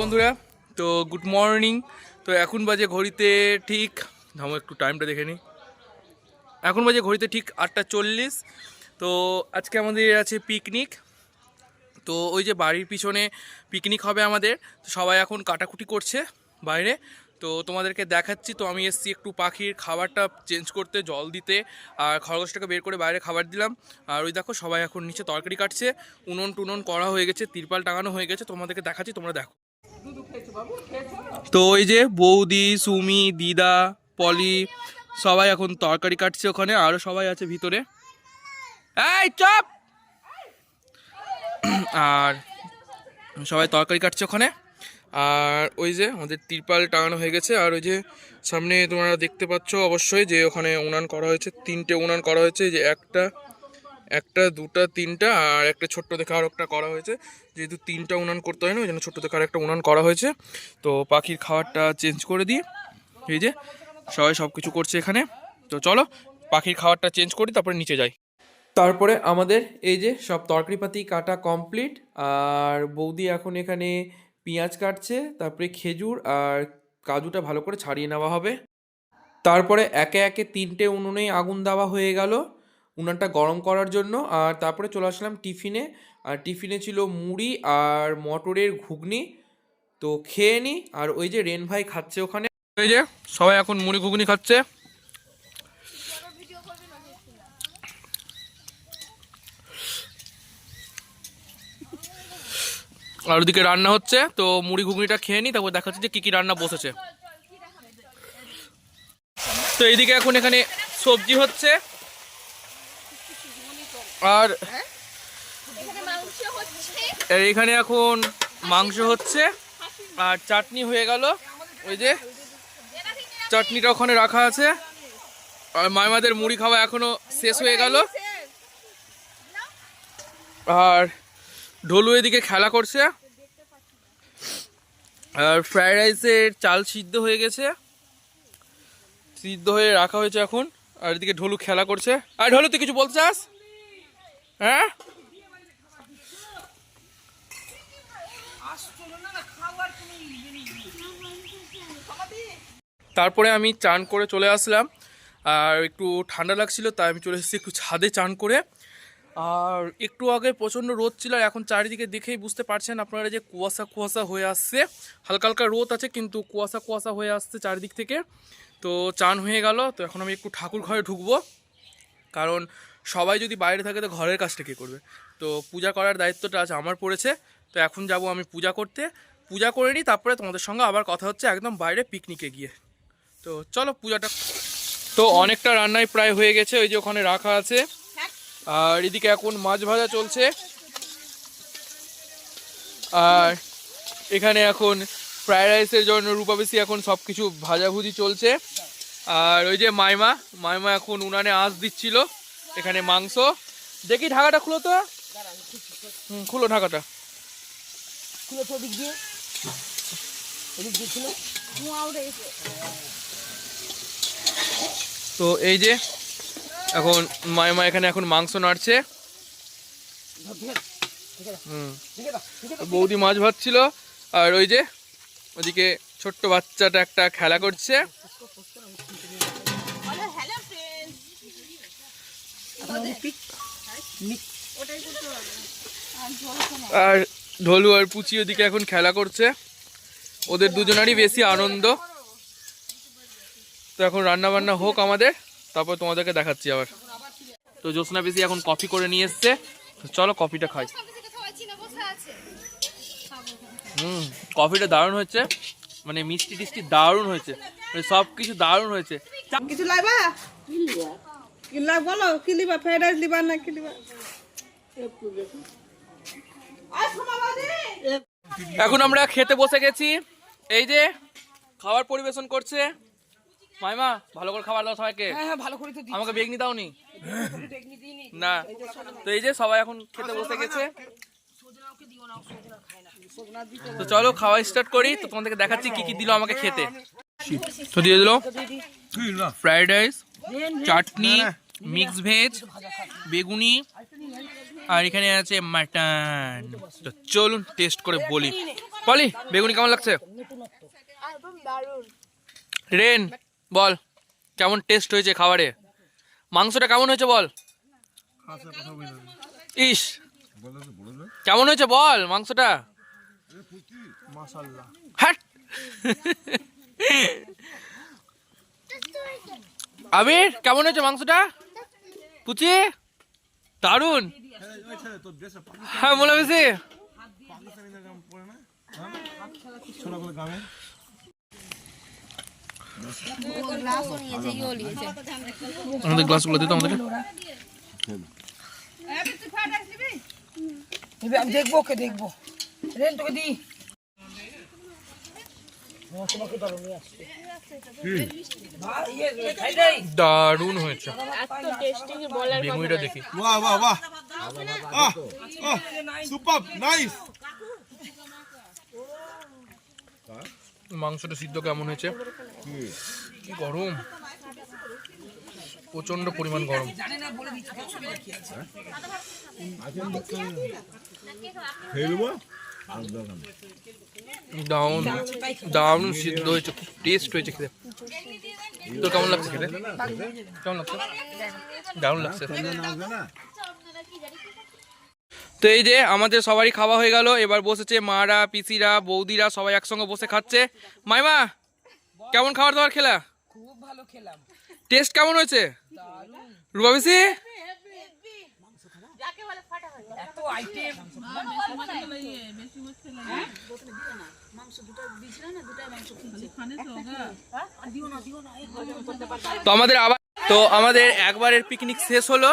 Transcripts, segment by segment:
বন্ধুরা। তো good morning তো এখন বাজে ঘড়িতে ঠিক থামো একটু টাইমটা দেখে নিই এখন বাজে ঘড়িতে ঠিক আটটা চল্লিশ। তো আজকে আমাদের আছে পিকনিক তো ওই যে বাড়ির পিছনে পিকনিক হবে আমাদের। সবাই এখন কাটাকুটি করছে। বাইরে। তো তোমাদেরকে দেখাচ্ছি তো আমি এসেছি একটু পাখির খাবারটা চেঞ্জ করতে জল দিতে আর খরগোশটাকে বের করে বাইরে খাবার দিলাম। আর ওই দেখো সবাই এখন নিচে তরকারি কাটছে উনুন টুনুন করা হয়ে গেছে তিরপাল টাঙানো হয়ে গেছে তোমাদেরকে দেখাচ্ছি তোমরা দেখো। তো ওই যে বৌদি সুমি দিদা পলি সবাই এখন তরকারি কাটছে ওখানে আরও সবাই আছে ভিতরে। এই চপ! আর সবাই তরকারি কাটছে ওখানে। আর ওই যে আমাদের তিরপাল টাঙানো হয়ে গেছে, আর ওই যে সামনে তোমরা দেখতে পাচ্ছ অবশ্যই যে ওখানে উনান করা হয়েছে, তিনটে উনান করা হয়েছে যে একটা একটা, দুটা, তিনটা, আর একটা ছোট্ট দেখে আর একটা করা হয়েছে। যেহেতু তিনটা উনান করতে হয় না, ওই জন্য ছোট্ট দেখে আর একটা উনান করা হয়েছে। তো পাখির খাবারটা চেঞ্জ করে দিই। এই যে সবাই সব কিছু করছে এখানে। তো চলো, পাখির খাবারটা চেঞ্জ করি, তারপরে নিচে যাই। তারপরে আমাদের এই যে সব তরকারিপাতি কাটা কমপ্লিট, আর বৌদি এখন এখানে পেঁয়াজ কাটছে, তারপরে খেজুর আর কাজুটা ভালো করে ছাড়িয়ে নেওয়া হবে। তারপরে একে একে তিনটে উনুনেই আগুন দেওয়া হয়ে গেল উনানটা গরম করার জন্য। আর তারপরে চলে আসলাম টিফিনে। আর টিফিনে ছিল মুড়ি আর মটরের ঘুগনি। তো খেয়ে নি। আর ওই যে রেন ভাই খাচ্ছে ওখানে। এই যে সবাই এখন মুড়ি ঘুগনি খাচ্ছে। আর ওদিকে রান্না হচ্ছে, তো মুড়ি ঘুগনিটা খেয়ে নি তারপর দেখাচ্ছে যে কী কী রান্না বসেছে। তো এইদিকে এখন এখানে সবজি হচ্ছে, আর আর এখানে এখন মাংস হচ্ছে, আর চাটনি হয়ে গেল, ওই যে চাটনিটা ওখানে রাখা আছে, আর মাইমাদের মুড়ি খাওয়া এখনও শেষ হয়ে গেল। আর ঢোলু এদিকে খেলা করছে আর ফ্রাইড রাইসের চাল সিদ্ধ হয়ে গেছে। সিদ্ধ হয়ে রাখা হয়েছে এখন। আর এদিকে ঢোলু খেলা করছে। আর ঢোলু, তুই কিছু বলতে চাস? হ্যাঁ? তারপরে আমি চান করে চলে আসলাম। আর একটু ঠান্ডা লাগছিল, তাই আমি চলে এসেছি একটু ছাদে চান করে। আর একটু আগে প্রচণ্ড রোদ ছিল আর এখন চারিদিকে দেখেই বুঝতে পারছেন আপনারা যে কুয়াশা কুয়াশা হয়ে আসছে। হালকা হালকা রোদ আছে কিন্তু কুয়াশা কুয়াশা হয়ে আসছে চারিদিক থেকে। তো চান হয়ে গেল, তো এখন আমি একটু ঠাকুর ঘরে ঢুকবো। কারণ সবাই যদি বাইরে থাকে তো ঘরের কাজটা কে করবে? তো পূজা করার দায়িত্বটা আজ আমার পড়েছে, তো এখন যাব আমি পূজা করতে। পূজা করে নিই, তারপরে তোমাদের সঙ্গে আবার কথা হচ্ছে একদম বাইরে পিকনিকে গিয়ে। তো চলো পূজাটা তো অনেকটা রান্নাই প্রায় হয়ে গেছে, ওই যে ওখানে রাখা আছে। আর এদিকে এখন মাছ ভাজা চলছে। আর এখানে এখন ফ্রায়েড রাইসের জন্য রূপাবেশি এখন সব কিছু ভাজাভুজি চলছে। আর ওই যে মাইমা মাইমা এখন উনানে আঁচ দিচ্ছিল এখানে মাংস। দেখি ঢাকাটা খুলো তো। হুম খুলো ঢাকাটা। খুলে তো দিক দিয়ে। ওদিক দিয়ে ছিল তো এই যে এখন মাইমা এখানে এখন মাংস নাড়ছে। হুম। বৌদি মাছ ভাজছিল আর ওই যে ওদিকে ছোট্ট বাচ্চাটা একটা খেলা করছে। আর ঢোলু আর পুচি ওদিকে এখন খেলা করছে। ওদের দুজনারই বেশি আনন্দ। তো এখন রান্না বান্না হোক আমাদের। তারপর তোমাদেরকে দেখাচ্ছি আবার। তো জ্যোৎস্না বেশি এখন কফি করে নিয়ে এসছে। তো চলো কফিটা খাই। হুম কফিটা দারুণ হয়েছে। মানে মিষ্টি টিষ্টি দারুণ হয়েছে। মানে সব কিছু দারুণ হয়েছে। কিছু লাইবা? কি লাগ বলো? কি লিবা? ফ্রাইড রাইস লিবা না কি লিবা? এখন আমরা খেতে বসে গেছি। এই যে খাবার পরিবেশন করছে। মাইমা ভালো করে খাবার দাও সবাইকে। হ্যাঁ হ্যাঁ ভালো করে তো দিই আমাকে বেগনি দাওনি? না। তো এই যে সবাই এখন খেতে বসে গেছে। তো চলো খাওয়া স্টার্ট করি। তো তোমাদেরকে দেখাচ্ছি কি কি দিল আমাকে খেতে। তো দিয়ে দিল ফ্রাইড রাইস চাটনি মিক্স ভেজ বেগুনি আর এখানে আছে মাটন তো চলুন টেস্ট করে বলি। বলি বেগুনি কেমন লাগছে? রেন বল, কেমন টেস্ট হয়েছে খাবারে? মাংসটা কেমন হয়েছে বল? ইস, কেমন হয়েছে বল মাংসটা? আবির কেমন হয়েছে মাংসটা? পুচি? দারুণ হ্যাঁ মনে বেশি আমাদের গ্লাসগুলো দিত আমাদেরকে? আমি দেখব ওকে দেখব। রেন তোকে দি ও, তোমাকে ধরো নিয়ে আসছে। ভাই, ইয়ে, rice। দারুণ হয়েছে। বেগুনিটা দেখি। Wow, wow, wow. Ah, ah, মাংসটা সিদ্ধ কেমন হয়েছে? কি? গরম? প্রচণ্ড পরিমাণ গরম। দারুণ। দারুণ সিদ্ধ হয়েছে খুব টেস্ট হয়েছে খেতে। তোর কেমন লাগছে খেতে? কেমন লাগছে? দারুণ লাগছে। তো এই যে আমাদের সবারই খাওয়া হয়ে গেল এবার বসেছে মারা পিসিরা বৌদিরা সবাই একসঙ্গে বসে খাচ্ছে। মাইমা কেমন খাবার দাবার খেলা? খুব ভালো খেলাম। টেস্ট কেমন হয়েছে? রুবা পিসি? তো আমাদের আবার তো আমাদের একবারের পিকনিক শেষ হলো।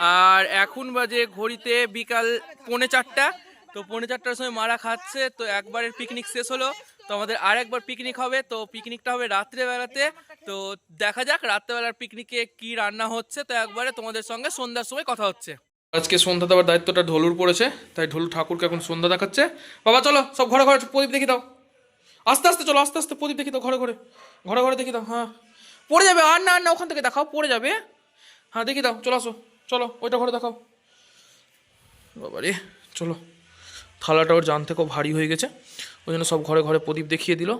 আর এখন বাজে ঘড়িতে বিকাল পৌনে চারটা। তো পৌনে চারটার সময় মারা খাচ্ছে, তো একবারের পিকনিক শেষ হলো। তো আমাদের আর একবার পিকনিক হবে, তো পিকনিকটা হবে রাত্রেবেলাতে তো দেখা যাক রাত্রেবেলার পিকনিকে কি রান্না হচ্ছে। তো একবারে তোমাদের সঙ্গে সন্ধ্যার সময় কথা হচ্ছে। আজকে সন্ধ্যা দেওয়ার দায়িত্বটা ঢোলুর পড়েছে, তাই ঢলু ঠাকুরকে এখন সন্ধ্যা দেখাচ্ছে। বাবা, চলো, সব ঘরে ঘরে প্রদীপ দেখি দাও। আস্তে আস্তে, চলো, আস্তে আস্তে প্রদীপ দেখি দাও, ঘরে ঘরে। ঘরে ঘরে দেখি দাও হ্যাঁ। পড়ে যাবে, আর না আর না, ওখান থেকে দেখাও, পড়ে যাবে। হ্যাঁ দেখি দাও, চলো, আসো। চলো, ওইটা ঘরে দেখাও। বাবা রে চলো। থালাটা ওর জান থেকেও ভারী হয়ে গেছে, ওই জন্য সব ঘরে ঘরে প্রদীপ দেখিয়ে দিল।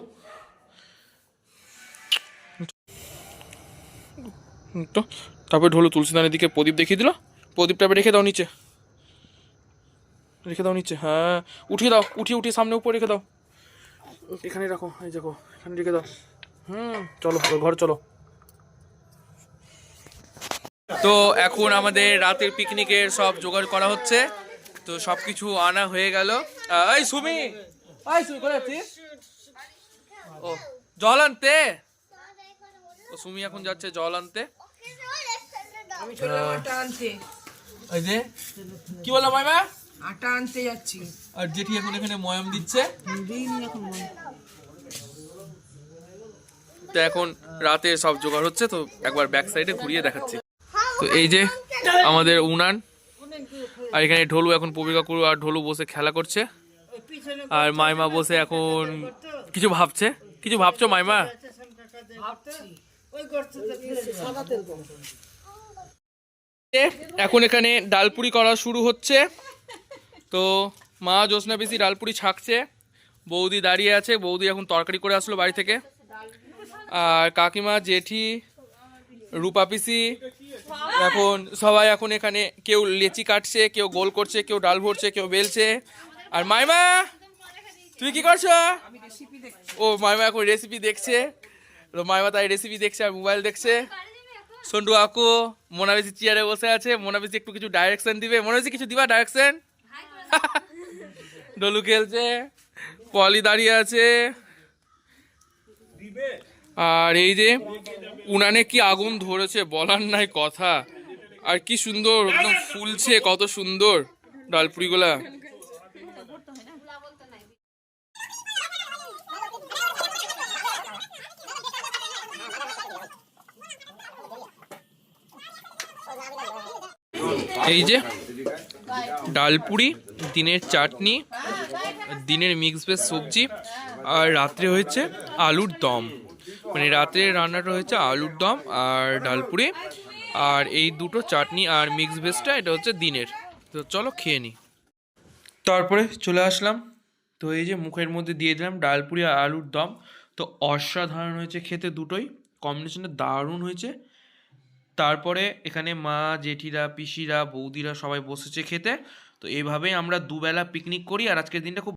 তো, তারপরে ঢোলো তুলসীদানের দিকে প্রদীপ দেখিয়ে দিল। প্রদীপটা রেখে দাও নিচে। রেখে দাও নিচে হ্যাঁ। উঠিয়ে দাও, উঠিয়ে উঠিয়ে সামনে উপরে রেখে দাও। এখানে রাখো, এই দেখো, এখানে রেখে দাও। হুম, চলো ঘরে চলো। তো এখন আমাদের রাতের পিকনিকের সব জোগাড় করা হচ্ছে। তো সব কিছু আনা হয়ে গেল। এই সুমি! এই সুমি কোথায় আছিস ও জল আনতে? ও সুমি এখন যাচ্ছে জল আনতে। আমি আটা আনতে এই যে কি বললাম মাইমা? আটা আনতে যাচ্ছি। আর জেঠি এখন এখানে ময়াম দিচ্ছে। এখন। তো এখন রাতে সব জোগাড় হচ্ছে তো একবার ব্যাক সাইডে ঘুরিয়ে দেখাচ্ছি। তো এই যে আমাদের উনান, আর এখানে ঢোলু এখন পবি কাকুর আর ঢোলু বসে খেলা করছে। আর মাইমা বসে এখন কিছু ভাবছে। কিছু ভাবছ মাইমা? এখন এখানে ডালপুরি করা শুরু হচ্ছে। তো মা জ্যোৎস্না বেশি ডালপুরি ছাকছে। বৌদি দাঁড়িয়ে আছে। বৌদি এখন তরকারি করে আসলো বাড়ি থেকে। আর কাকিমা, জেঠি রূপা পিসি, এখন সবাই এখন এখানে কেউ লেচি কাটছে, কেউ গোল করছে, কেউ ডাল ভরছে, কেউ বেলছে। আর মাইমা তুই কি করছ? ও, মাইমা এখন রেসিপি দেখছে। তো মাইমা তাই রেসিপি দেখছে আর মোবাইল দেখছে। সন্ডু আকু মোনাবেশি চেয়ারে বসে আছে। মোনাবেশি একটু কিছু ডাইরেকশন দিবে। মোনাবেশি কিছু দিবা ডাইরেকশন ডলু খেলছে। পলি দাঁড়িয়ে আছে। আর এই যে উনানে কি আগুন ধরেছে বলার নাই কথা। আর কি সুন্দর, একদম ফুলছে, কত সুন্দর ডালপুরিগুলা। এই যে ডালপুরি, দিনের চাটনি, দিনের মিক্স ভেজ সবজি, আর রাত্রে হয়েছে আলুর দম। মানে রাত্রে রান্নাটা হয়েছে আলুর দম আর ডালপুরি আর এই দুটো চাটনি আর মিক্স ভেজটা এটা হচ্ছে দিনের। তো চলো খেয়ে নিই তারপরে চলে আসলাম। তো এই যে মুখের মধ্যে দিয়ে দিলাম ডালপুরি আর আলুর দম। তো অসাধারণ হয়েছে খেতে দুটোই। কম্বিনেশনটা দারুণ হয়েছে। তারপরে এখানে মা, জেঠিরা, পিসিরা, বৌদিরা সবাই বসেছে খেতে। তো এইভাবেই আমরা দুবেলা পিকনিক করি। আর আজকের দিনটা খুব